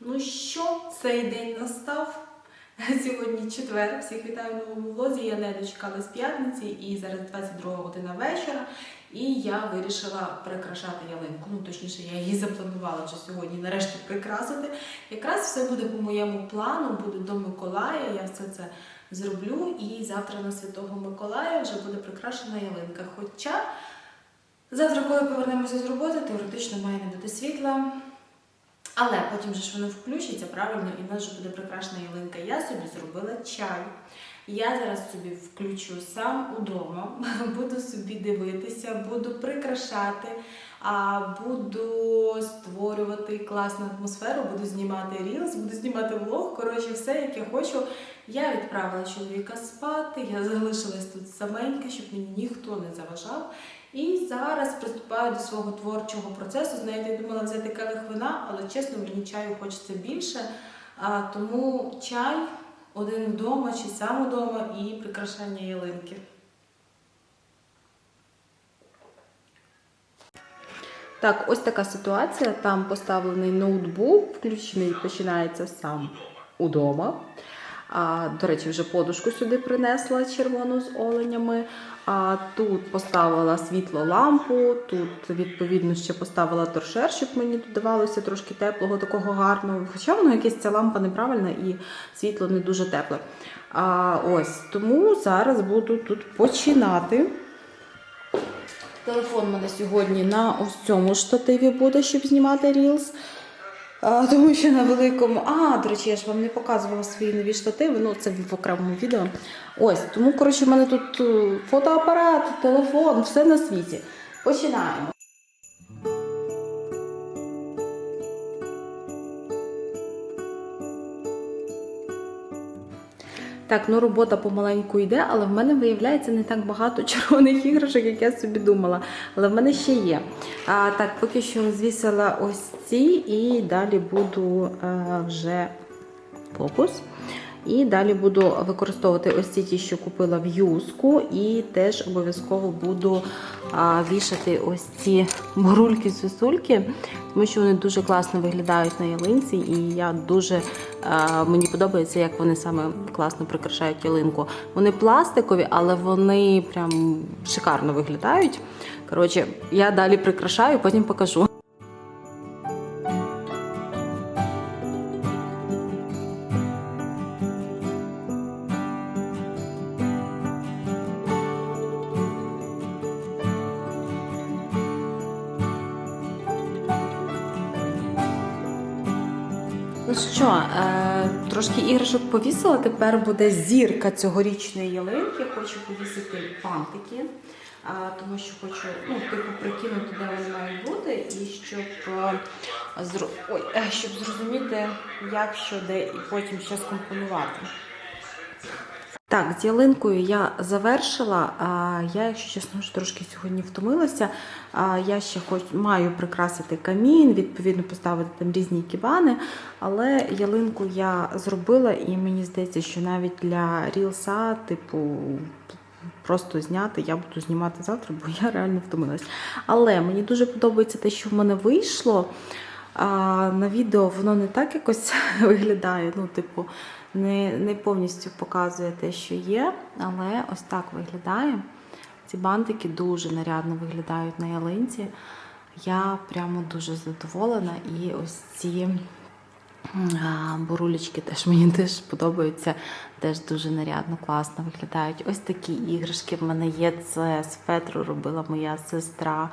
Ну що, цей день настав? Сьогодні четвер. Всіх вітаю в новому влозі. Я не дочекалась п'ятниці і зараз 22 година вечора. І я вирішила прикрашати ялинку. Ну, точніше, я її запланувала вже сьогодні нарешті прикрасити. Якраз все буде по моєму плану, буде до Миколая. Я все це зроблю. І завтра на Святого Миколая вже буде прикрашена ялинка. Хоча завтра, коли повернемося з роботи, теоретично має не бути світла. Але потім же ж воно включиться правильно, і в нас вже буде прикрашена ялинка. Я собі зробила чай. Я зараз собі включу сам удома, буду собі дивитися, буду прикрашати, буду створювати класну атмосферу, буду знімати рілс, буду знімати влог. Коротше, все, як я хочу. Я відправила чоловіка спати, я залишилась тут саменька, щоб мені ніхто не заважав. І зараз приступаю до свого творчого процесу. Знаєте, я думала взяти келих вина, але чесно, мені чаю хочеться більше. А, тому чай один вдома чи сам вдома і прикрашання ялинки. Так, ось така ситуація. Там поставлений ноутбук, включений починається сам удома. А, до речі, вже подушку сюди принесла червону з оленями. А тут поставила світло лампу, тут, відповідно, ще поставила торшер, щоб мені додавалося трошки теплого, такого гарного. Хоча воно якесь ця лампа неправильна і світло не дуже тепле. А, ось, Тому зараз буду тут починати. Телефон мене сьогодні на ось цьому штативі буде, щоб знімати Reels. А, тому що на великому. А, до речі, я ж вам не показувала свої нові штативи, ну це в окремому відео. Ось, тому, коротше, в мене тут е, фотоапарат, телефон, все на світі. Починаємо. Так, ну робота помаленьку йде, але в мене виявляється не так багато червоних іграшок, як я собі думала. Але в мене ще є. А, Так, поки що звісила ось ці, і далі буду а, вже фокус. І далі буду використовувати ось ці ті, що купила в юску, і теж обов'язково буду вішати ось ці бурульки сосульки, тому що вони дуже класно виглядають на ялинці, і я дуже мені подобається, як вони саме класно прикрашають ялинку. Вони пластикові, але вони прям шикарно виглядають. Коротше, я далі прикрашаю, потім покажу. Повісила. Тепер буде зірка цьогорічної ялинки. Хочу повісити пантики, тому що хочу ну, типу, прикинути, де вони мають бути, і щоб, щоб зрозуміти, як що де і потім ще скомпонувати. Так, з ялинкою я завершила. Я, якщо чесно, трошки сьогодні втомилася. Я ще хоч маю прикрасити камін, відповідно поставити там різні кібани. Але ялинку я зробила, і мені здається, що навіть для рілса, типу, просто зняти, я буду знімати завтра, бо я реально втомилась. Але мені дуже подобається те, що в мене вийшло. На відео воно не так якось виглядає. Ну, типу, не, не повністю показує те, що є, але ось так виглядає. Ці бантики дуже нарядно виглядають на ялинці. Я прямо дуже задоволена. І ось ці бурулечки теж мені теж подобаються, теж дуже нарядно, класно виглядають. Ось такі іграшки в мене є. Це з фетру робила моя сестра.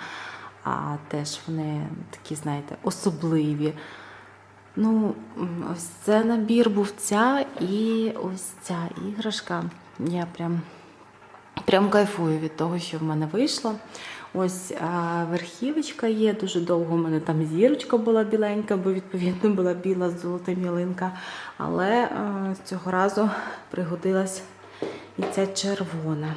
А теж вони такі, знаєте, особливі. Ну, ось це набір був ця і ось ця іграшка. Я прям, прям кайфую від того, що в мене вийшло. Ось а, верхівочка є, дуже довго у мене там зірочка була біленька, бо відповідно була біла з золотим ялинка. Але а, цього разу пригодилась і ця червона.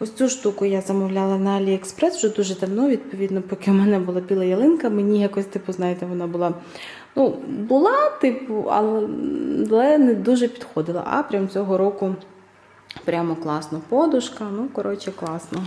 Ось цю штуку я замовляла на AliExpress вже дуже давно, відповідно, поки в мене була біла ялинка, мені якось, типу, знаєте, вона була. Ну, була, типу, але не дуже підходила. А прям цього року прямо класно. Подушка, ну, коротше, класно.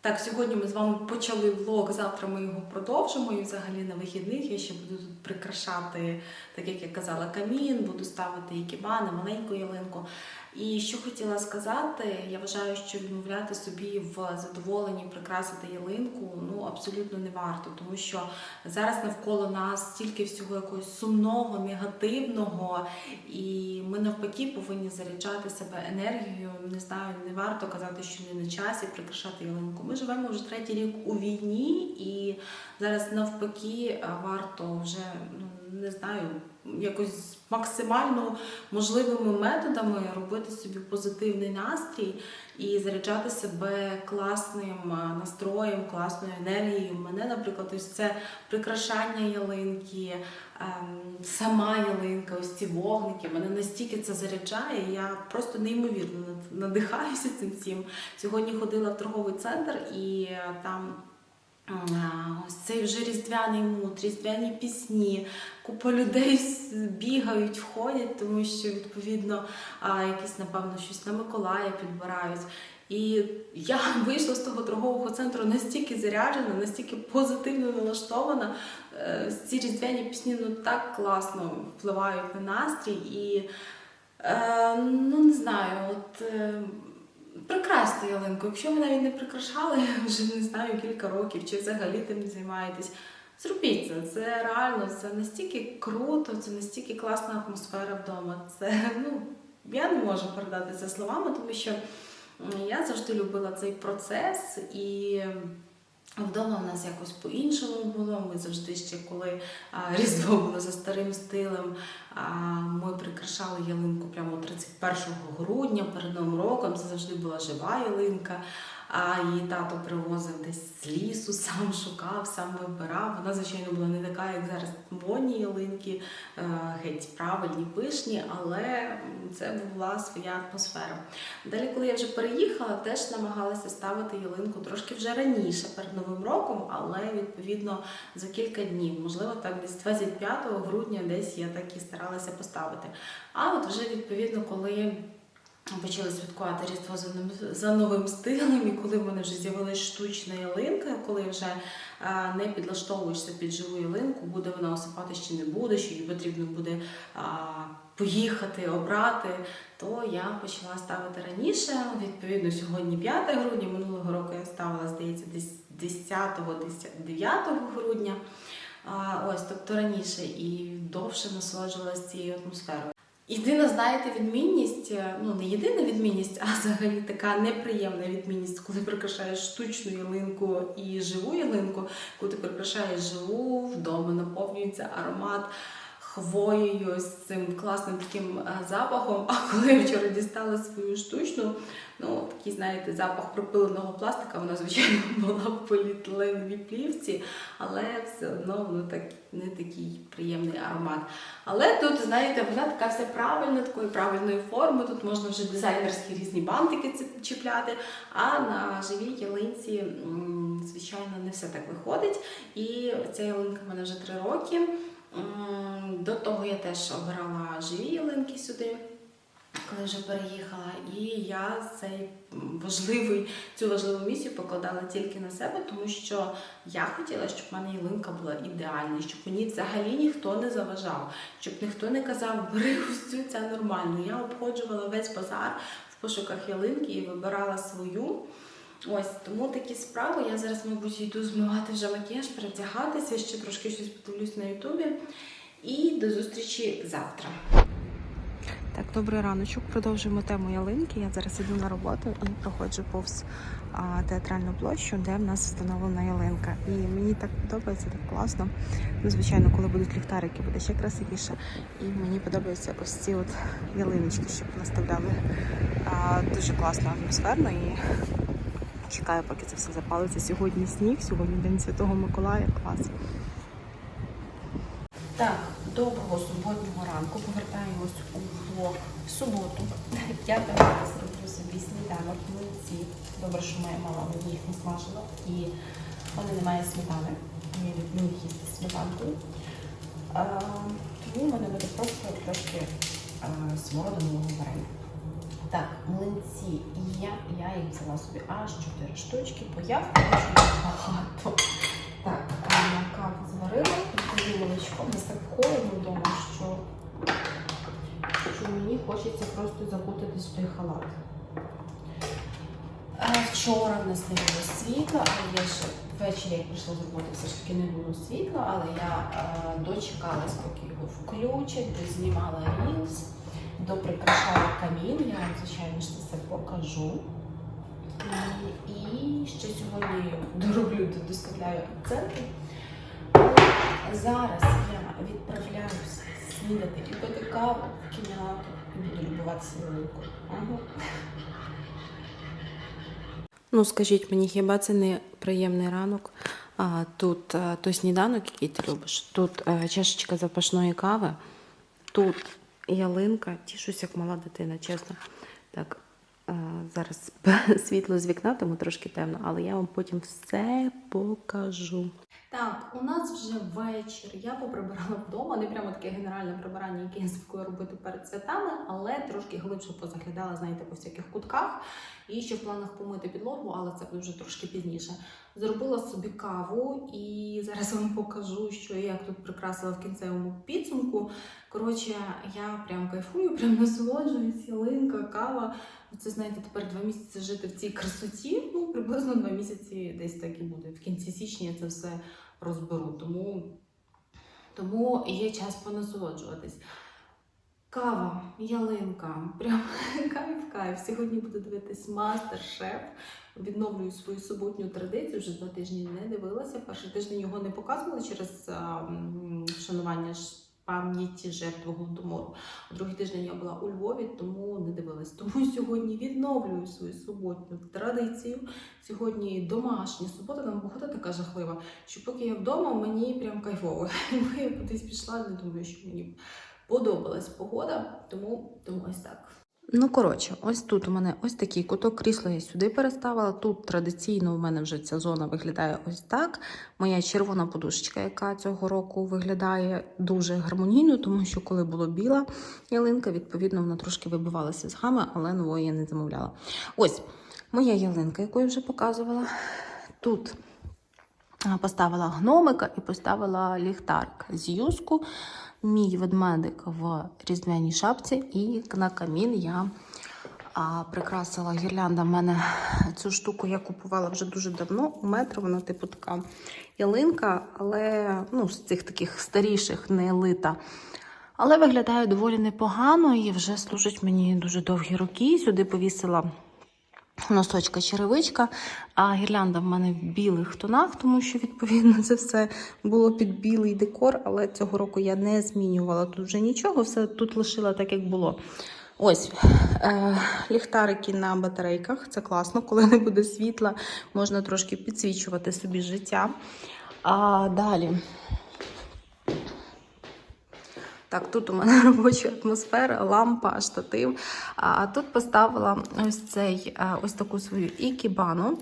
Так, сьогодні ми з вами почали влог. Завтра ми його продовжимо. І взагалі на вихідних я ще буду тут прикрашати, так як я казала, камін, буду ставити і кібани, маленьку ялинку. І що хотіла сказати, я вважаю, що відмовляти собі в задоволенні прикрасити ялинку ну абсолютно не варто, тому що зараз навколо нас стільки всього якогось сумного, негативного, і ми навпаки повинні заряджати себе енергією. Не знаю, не варто казати, що не на часі прикрашати ялинку. Ми живемо вже третій рік у війні, і зараз навпаки варто вже ну не знаю, якось максимально можливими методами робити собі позитивний настрій і заряджати себе класним настроєм, класною енергією. Мене, наприклад, ось це прикрашання ялинки, ем, сама ялинка, ось ці вогники. Мене настільки це заряджає. Я просто неймовірно надихаюся цим всім. Сьогодні ходила в торговий центр і е, там. Ось цей вже різдвяний мут, різдвяні пісні, купа людей бігають, входять, тому що відповідно якісь, напевно, щось на Миколая підбирають. І я вийшла з того торгового центру настільки заряджена, настільки позитивно налаштована. Е, Ці різдвяні пісні ну так класно впливають на настрій. І е, ну не знаю, от. Прикрасти ялинку. Якщо ви навіть не прикрашали вже не знаю кілька років, чи взагалі тим займаєтесь. Зробіть це. Це реально, це настільки круто, це настільки класна атмосфера вдома. Це ну я не можу передати це словами, тому що я завжди любила цей процес і. Вдома в нас якось по-іншому було. Ми завжди ще коли Різдво було за старим стилем. Ми прикрашали ялинку прямо 31 грудня перед Новим роком. Це завжди була жива ялинка. А її тато привозив десь з лісу, сам шукав, сам вибирав. Вона, звичайно, була не така, як зараз модні ялинки, е, геть правильні, пишні, але це була своя атмосфера. Далі, коли я вже переїхала, теж намагалася ставити ялинку трошки вже раніше перед Новим роком, але відповідно за кілька днів, можливо, так десь 25 грудня, десь я так і старалася поставити. А от вже відповідно, коли почали святкувати Різдво за новим, за новим стилем, і коли в мене вже з'явилася штучна ялинка, коли вже а, не підлаштовуєшся під живу ялинку, буде вона осипати чи не буде, що їй потрібно буде а, поїхати, обрати, то я почала ставити раніше. Відповідно, сьогодні 5 грудня, минулого року я ставила, здається, десь 10-9 грудня. А, ось, тобто раніше і довше насолоджувалася цією атмосферою. Єдина, знаєте, відмінність, е, ну не єдина відмінність, а взагалі така неприємна відмінність, коли прикрашаєш штучну ялинку і живу ялинку, коли ти прикрашаєш живу, вдома наповнюється аромат хвоєю з цим класним таким е, запахом. А коли я вчора дістала свою штучну, ну такий, знаєте, запах пропиленого пластика, вона, звичайно, була в поліетиленовій плівці, але все одно воно так не такий приємний аромат. Але тут, знаєте, вона така вся правильна, такої правильної форми. Тут можна вже дизайнерські різні бантики чіпляти. А на живій ялинці, звичайно, не все так виходить. І ця ялинка в мене вже три роки. До того я теж обирала живі ялинки сюди. Коли вже переїхала, і я цей важливий цю важливу місію покладала тільки на себе, тому що я хотіла, щоб в мене ялинка була ідеальна, щоб мені взагалі ніхто не заважав, щоб ніхто не казав, бери ось цю ця нормально. Я обходжувала весь базар в пошуках ялинки і вибирала свою. Ось тому такі справи. Я зараз, мабуть, йду змивати вже макіяж, перевдягатися, ще трошки щось подивлюсь на Ютубі. І до зустрічі завтра. Так, добрий раночок. Продовжуємо тему ялинки. Я зараз іду на роботу і проходжу повз а, театральну площу, де в нас встановлена ялинка. І мені так подобається, так класно. Ну, звичайно, коли будуть ліхтарики, буде ще красивіше. І мені подобаються ось ці от ялиночки, щоб наставляли а, дуже класно атмосферно і чекаю, поки це все запалиться. Сьогодні сніг, сьогодні День Святого Миколая. Клас. Так, доброго суботнього ранку. Повертаємось у влог в суботу. Я зараз роблю собі сніданок. Млинці. Добре, що моя мама мені їх не смажила. І в мене немає сметани. Я люблю їх їсти з сметанкою. Тому в мене буде просто трошки а, смородинового варення. Так, млинці є. Я їх взяла собі аж 4 штучки, бо я хочу багато. Так, каву зварила, тоді молочко. Мені так холодно вдома, що, що мені хочеться просто закутатись в той халат. Вчора в нас не було світла, але я ще ввечері, як прийшла з роботи, все ж таки не було світла, але я е, дочекалась, поки його включать, дознімала рілс, доприкрашала камін, я звичайно ж це покажу. І, ще сьогодні дороблю, доставляю акценти. Зараз я відправляюся снідати і пити каву в кімнату і буду любуватися великою. Ага. Ну, скажіть мені, хіба це не приємний ранок? А, тут а, той сніданок, який ти любиш, тут а, чашечка запашної кави, тут ялинка, тішусь, як мала дитина, чесно. Так, зараз світло з вікна, тому трошки темно, але я вам потім все покажу. Так, у нас вже вечір. Я поприбирала вдома, не прямо таке генеральне прибирання, яке я звикла робити перед святами, але трошки глибше позаглядала, знаєте, по всяких кутках. І ще в планах помити підлогу, але це вже трошки пізніше. Зробила собі каву і зараз вам покажу, що я тут прикрасила в кінцевому підсумку. Коротше, я прям кайфую, прям насолоджуюсь, ялинка, кава. Це знаєте, тепер два місяці жити в цій красоті. Ну, приблизно два місяці десь так і буде. В кінці січня я це все розберу. Тому, тому є час понасолоджуватись. Кава, ялинка, прям кайф кайф. Сьогодні буду дивитись мастер-шеф. Відновлюю свою суботню традицію. Вже два тижні не дивилася. Перший тиждень його не показували через а, вшанування пам'яті жертв голодомору. Другий тиждень я була у Львові, тому не дивилась. Тому сьогодні відновлюю свою суботню традицію. Сьогодні домашня субота, там погода така жахлива, що поки я вдома, мені прям кайфово. Якби я кудись пішла, не думаю, що мені подобалась погода, тому, тому ось так. Ну, коротше, ось тут у мене ось такий куток крісла я сюди переставила. Тут традиційно у мене вже ця зона виглядає ось так. Моя червона подушечка, яка цього року виглядає дуже гармонійно, тому що коли була біла ялинка, відповідно, вона трошки вибивалася з гами, але нової я не замовляла. Ось моя ялинка, яку я вже показувала. Тут поставила гномика і поставила ліхтарик з юску. Мій ведмедик в різдвяній шапці, і на камін я а, прикрасила гірлянда. В мене цю штуку я купувала вже дуже давно. У метро вона типу така ялинка, але ну, з цих таких старіших, не лита. Але виглядає доволі непогано і вже служить мені дуже довгі роки. Сюди повісила носочка черевичка, а гірлянда в мене в білих тонах, тому що, відповідно, це все було під білий декор, але цього року я не змінювала тут вже нічого, все тут лишила так, як було. Ось е, ліхтарики на батарейках. Це класно, коли не буде світла, можна трошки підсвічувати собі життя. А далі. Так, тут у мене робоча атмосфера, лампа, штатив. А тут поставила ось цей ось таку свою ікібану.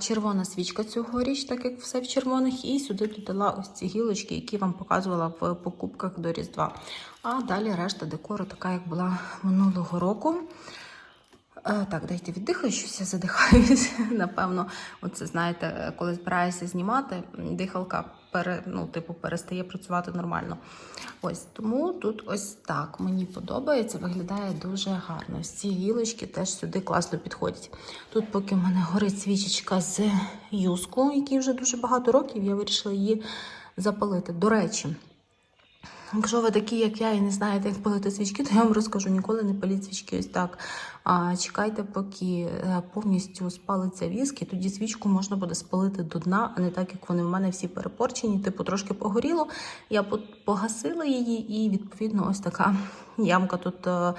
Червона свічка цьогоріч, так як все в червоних, і сюди додала ось ці гілочки, які вам показувала в покупках до Різдва. А далі решта декору, така як була минулого року. Так, дайте віддихаю, щось я задихаюся. Напевно, оце знаєте, коли збираєшся знімати, дихалка пере, ну, типу, перестає працювати нормально. Ось тому тут ось так мені подобається, виглядає дуже гарно. Ці гілочки теж сюди класно підходять. Тут, поки в мене горить свічечка з юску, якій вже дуже багато років, я вирішила її запалити. До речі. Якщо ви такі, як я, і не знаєте, як палити свічки, то я вам розкажу, ніколи не паліть свічки ось так. А чекайте, поки е, повністю спалиться віск, і тоді свічку можна буде спалити до дна, а не так, як вони в мене всі перепорчені, типу трошки погоріло. Я погасила її, і відповідно ось така ямка тут е, е,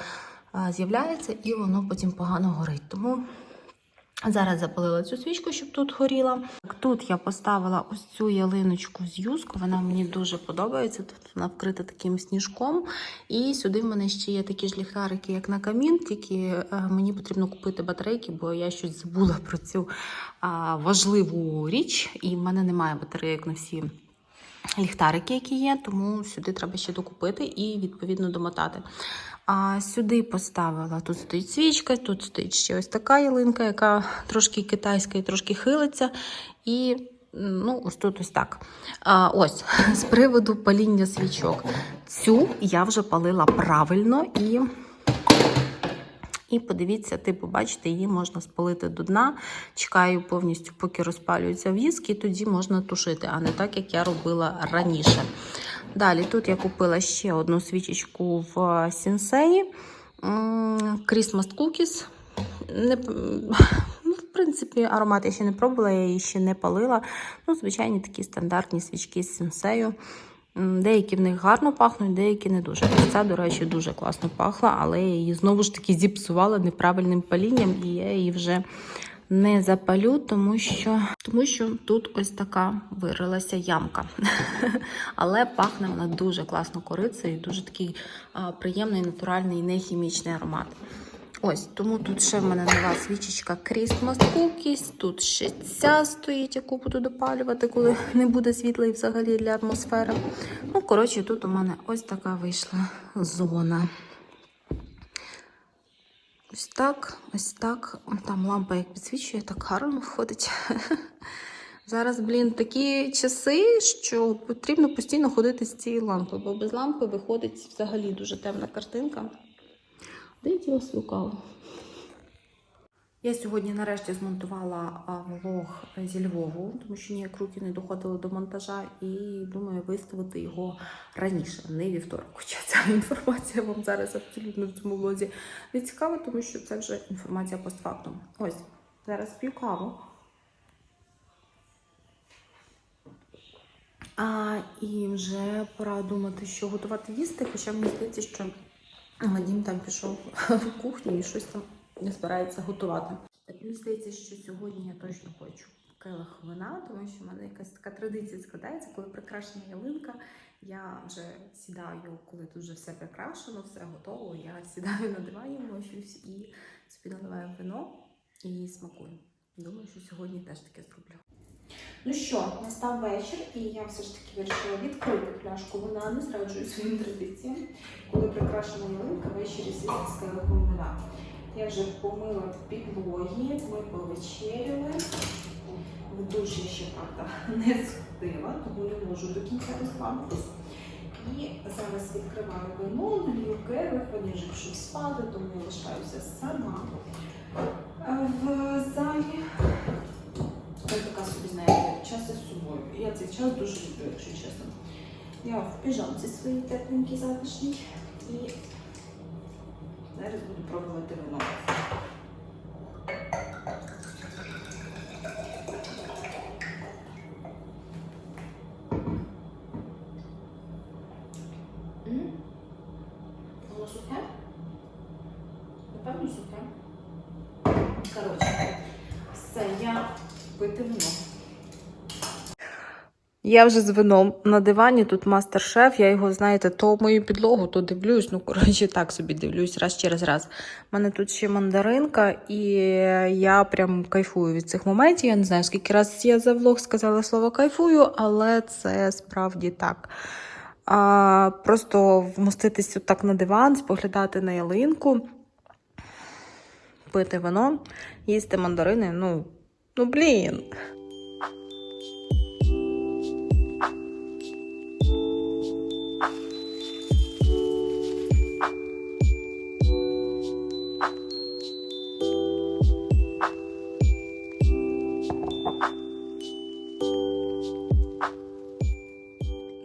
з'являється, і воно потім погано горить. Тому Зараз запалила цю свічку, щоб тут горіла. Тут я поставила ось цю ялиночку з юску. Вона мені дуже подобається. Тут вона вкрита таким сніжком. І сюди в мене ще є такі ж ліхтарики, як на камін. Тільки е, мені потрібно купити батарейки, бо я щось забула про цю важливу річ. І в мене немає батарейок на всі ліхтарики, які є, тому сюди треба ще докупити і відповідно домотати. А сюди поставила тут стоїть свічка, тут стоїть ще ось така ялинка, яка трошки китайська і трошки хилиться. І ну, ось тут ось так. А, ось з приводу паління свічок. Цю я вже палила правильно і. І подивіться, типу, бачите, її можна спалити до дна. Чекаю повністю, поки розпалюється віск, і тоді можна тушити, а не так, як я робила раніше. Далі тут я купила ще одну свічечку в Сінсеї. М, Christmas Cookies. Не, ну, в принципі, аромат я ще не пробувала, я її ще не палила. Ну, звичайні такі стандартні свічки з Сінсею. Деякі в них гарно пахнуть, деякі не дуже. Ця, до речі, дуже класно пахла, але я її знову ж таки зіпсувала неправильним палінням, і я її вже не запалю, тому що, тому що тут ось така вирилася ямка. Але пахне вона дуже класно корицею, і дуже такий а, приємний, натуральний, нехімічний аромат. Ось, тому тут ще в мене нова свічечка Christmas Cookies. Тут ще ця стоїть, яку буду допалювати, коли не буде світла і взагалі для атмосфери. Ну, коротше, тут у мене ось така вийшла зона. Ось так, ось так. Там лампа як підсвічує, так гарно виходить. Зараз, блін, такі часи, що потрібно постійно ходити з цією лампою, бо без лампи виходить взагалі дуже темна картинка. Де діло свукало? Я сьогодні нарешті змонтувала влог зі Львову, тому що ніяк руки не доходили до монтажа, і думаю виставити його раніше, не вівторок. Хоча ця інформація вам зараз абсолютно в цьому влозі не цікава, тому що це вже інформація постфактум. Ось, зараз п'ю каву. А, і вже пора думати, що готувати їсти, хоча мені здається, що Вадім там пішов в кухню і щось там збирається готувати. Так мені здається, що сьогодні я точно хочу келих вина, тому що в мене якась така традиція складається, коли прикрашена ялинка. Я вже сідаю, коли тут вже все прикрашено, все готово. Я сідаю на дивані, мощусь і собі наливаю вино і смакую. Думаю, що сьогодні теж таке зроблю. Ну що, настав вечір, і я все ж таки вирішила відкрити пляшку вина, не зраджую своїм традиціям. Коли прикрашена ялинка, ввечері сісти з келихом вина. Я вже помила підлоги, ми повечеряли. В душі ще, правда, не сходила, тому не можу до кінця розслабитись. І зараз відкриваю вино, налью келих, вони вже пішов спати, тому я лишаюся сама е, в залі. Я така собі, знаєте, час із собою. Я цей час дуже люблю, якщо чесно. Я в піжамці своїй тепленькій затишній зараз буду пробувати вино. М? Воно сухе? Напевно, сухе. Коротше, все, я пити вино. Я вже з вином на дивані, тут мастер-шеф, я його, знаєте, то мою підлогу, то дивлюсь. Ну, коротше, так собі дивлюсь раз через раз. У мене тут ще мандаринка, і я прям кайфую від цих моментів. Я не знаю, скільки раз я за влог сказала слово кайфую, але це справді так. А, Просто вмоститись так на диван, споглядати на ялинку, пити вино, їсти мандарини. Ну, ну блін.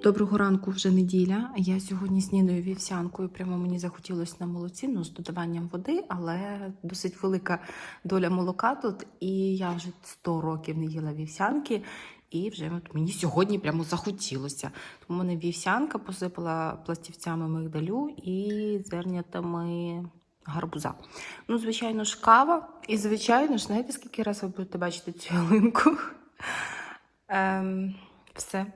Доброго ранку, вже неділя. Я сьогодні снідаю вівсянкою. Прямо мені захотілося на молоці, ну, з додаванням води, але досить велика доля молока тут. І я вже 100 років не їла вівсянки, і вже от мені сьогодні прямо захотілося. Тому мене вівсянка посипала пластівцями мигдалю і зернятами гарбуза. Ну, звичайно ж. І, звичайно ж, знаєте, скільки разів ви будете бачити цю ялинку? Ем, все.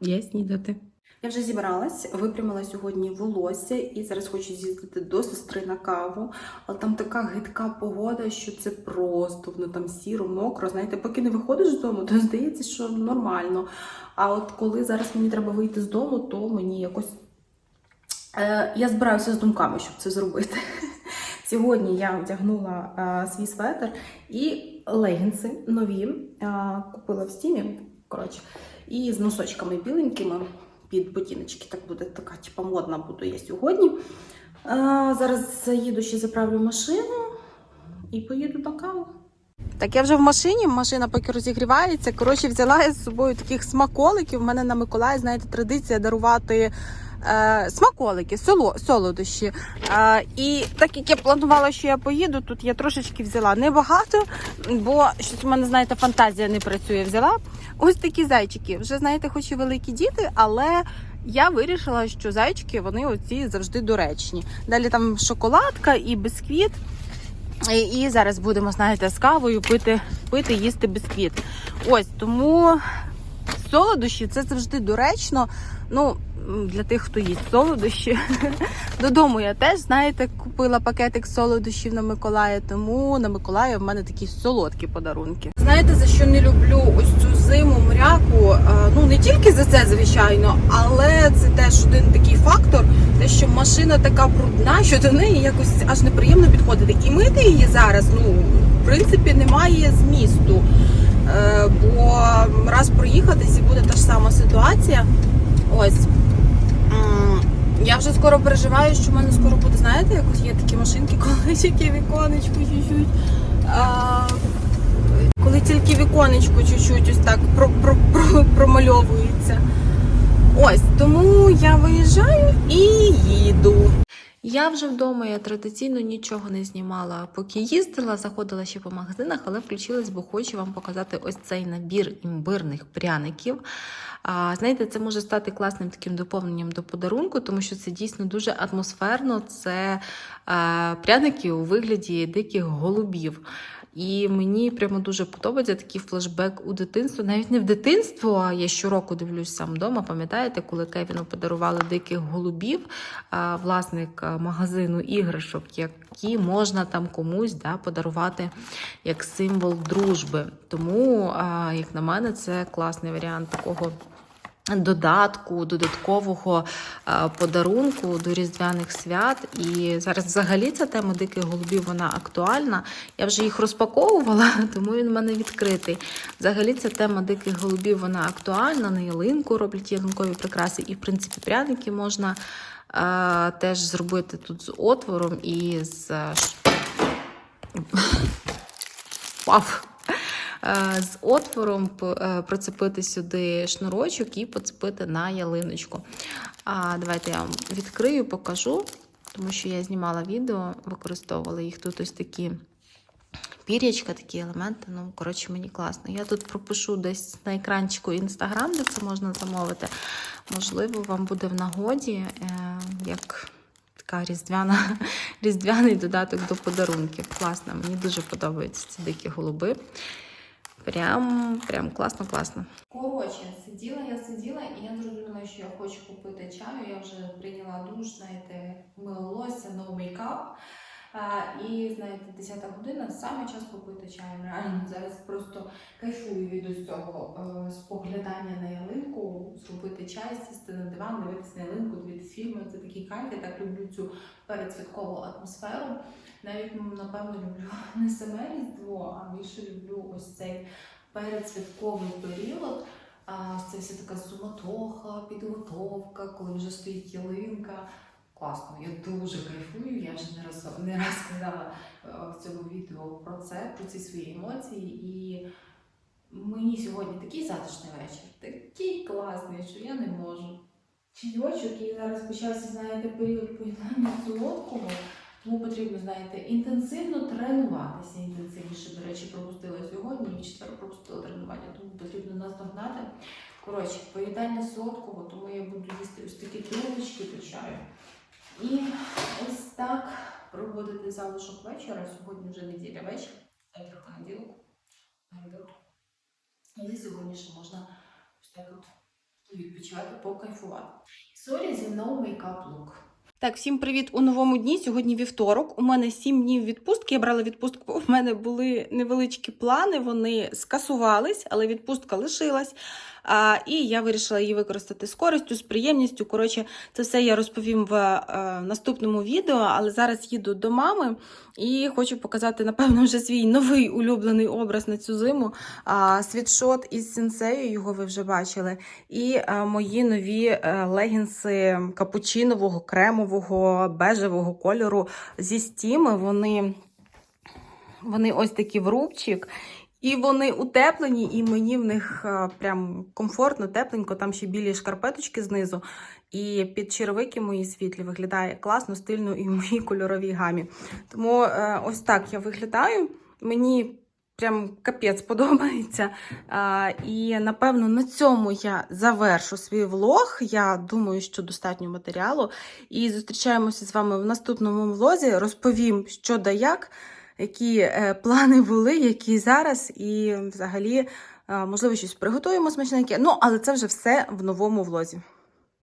Є снідати. Я вже зібралась, випрямила сьогодні волосся і зараз хочу з'їздити до сестри на каву. Але там така гидка погода, що це просто воно там сіро, мокро. Знаєте, поки не виходиш з дому, то здається, що нормально. А от коли зараз мені треба вийти з дому, то мені якось. Е, я збираюся з думками, щоб це зробити. Сьогодні я вдягнула е, свій светр і легінси нові. е, купила в стімі. Коротше, і з носочками біленькими під ботиночки. Так буде така, типа, модна буду я сьогодні. А, зараз заїду ще заправлю машину і поїду на каву. Так, я вже в машині, машина поки розігрівається. Коротше, взяла я з собою таких смаколиків. У мене на Миколаї, знаєте, традиція дарувати смаколики, соло, солодощі. Е, і так як я планувала, що я поїду, тут я трошечки взяла небагато, бо щось у мене, знаєте, фантазія не працює. Взяла ось такі зайчики. Вже знаєте, хоч і великі діти, але. Я вирішила, що зайчики вони оці завжди доречні. Далі там шоколадка і бісквіт. І, і зараз будемо, знаєте, з кавою пити, пити, їсти бісквіт. Ось тому солодощі це завжди доречно. Ну, для тих, хто їсть солодощі. Додому я теж, знаєте, купила пакетик солодощів на Миколая, тому на Миколая в мене такі солодкі подарунки. Знаєте, за що не люблю ось цю зиму мряку? Е, Ну не тільки за це, звичайно, але це теж один такий фактор, те, що машина така брудна, що до неї якось аж неприємно підходити. І мити її зараз, ну, в принципі, немає змісту. Е, Бо раз проїхатись і буде та ж сама ситуація. Ось. Я вже скоро переживаю, що в мене скоро буде, знаєте, якось є такі машинки, коли тільки віконечко чуть-чуть. Коли тільки віконечко чуть-чуть ось так про, про, про, промальовується. Ось, тому я виїжджаю і їду. Я вже вдома, я традиційно нічого не знімала, поки їздила, заходила ще по магазинах, але включилась, бо хочу вам показати ось цей набір імбирних пряників. А, знаєте, це може стати класним таким доповненням до подарунку, тому що це дійсно дуже атмосферно. Це е, пряники у вигляді диких голубів. І мені прямо дуже подобається такий флешбек у дитинство. Навіть не в дитинство, а я щороку дивлюсь сам вдома. Пам'ятаєте, коли Кевіну подарували диких голубів, власник магазину іграшок, які можна там комусь да, подарувати як символ дружби. Тому, як на мене, це класний варіант такого. Додатку, додаткового е, подарунку до різдвяних свят. І зараз взагалі ця тема диких голубів вона актуальна. Я вже їх розпаковувала, тому він в мене відкритий. Взагалі ця тема диких голубів вона актуальна. На ялинку роблять ялинкові прикраси, і в принципі пряники можна е, теж зробити тут з отвором і з. Вау! Е, з отвором е, процепити сюди шнурочок і поцепити на ялиночку. Давайте я вам відкрию, покажу, тому що я знімала відео, використовувала їх тут ось такі пір'ячка, такі елементи. Ну, коротше, мені класно. Я тут пропишу десь на екранчику інстаграм, де це можна замовити. Можливо, вам буде в нагоді, е, як така різдвяна, різдвяний додаток до подарунків. Класно, мені дуже подобаються ці дикі голуби. Прям, прям класно, класно. Коротше, сиділа, я сиділа, і я зрозуміла, що я хочу купити чаю. Я вже прийняла душ, знаєте, мила волосся, no мейкап. І знаєте, 10 година саме час попити чаю. Реально зараз просто кайфую від ось цього е, споглядання на ялинку, зробити чай, сісти на диван, дивитися на ялинку, дивитися фільми. Це такий кайф. Я так люблю цю передсвяткову атмосферу. Навіть напевно люблю не саме різдво, а більше люблю ось цей передсвятковий період. Це вся така суматоха, підготовка, коли вже стоїть ялинка. Класно, я дуже кайфую. Я вже не раз не раз сказала е, в цьому відео про це, про ці свої емоції. І мені сьогодні такий затишний вечір, такий класний, що я не можу. Чайочок, і зараз почався, знаєте, період поєднання солодкого. Тому потрібно, знаєте, інтенсивно тренуватися. Інтенсивніше, до речі, пропустила сьогодні і четвер пропустила тренування, тому потрібно наздогнати. Коротше, поїдання солодкого, тому я буду їсти ось такі трубочки до чаю. І ось так проводити залишок вечора. Сьогодні вже неділя вечір, завтра понеділок. І сьогодні ще можна так от відпочивати, покайфувати. Sorry, the no makeup look. Так, всім привіт у новому дні. Сьогодні вівторок. У мене сім днів відпустки. Я брала відпустку, в мене були невеличкі плани. Вони скасувались, але відпустка лишилась. І я вирішила її використати з користю, з приємністю. Коротше, це все я розповім в е, наступному відео, але зараз їду до мами і хочу показати, напевно, вже свій новий улюблений образ на цю зиму. Світшот із сенсею, його ви вже бачили. І е, мої нові е, легінси капучинового, кремового, бежевого кольору зі стіми. Вони, вони ось такі в рубчик. І вони утеплені, і мені в них е, прям комфортно, тепленько. Там ще білі шкарпеточки знизу. І під черевики мої світлі виглядає класно, стильно і в моїй кольоровій гамі. Тому е, ось так я виглядаю. Мені прям капець подобається. А, і напевно на цьому я завершу свій влог. Я думаю, що достатньо матеріалу. І зустрічаємося з вами в наступному влозі. Розповім, що да як, які е, плани були, які зараз, і взагалі, е, можливо, щось приготуємо смачненьке. Ну, але це вже все в новому влозі.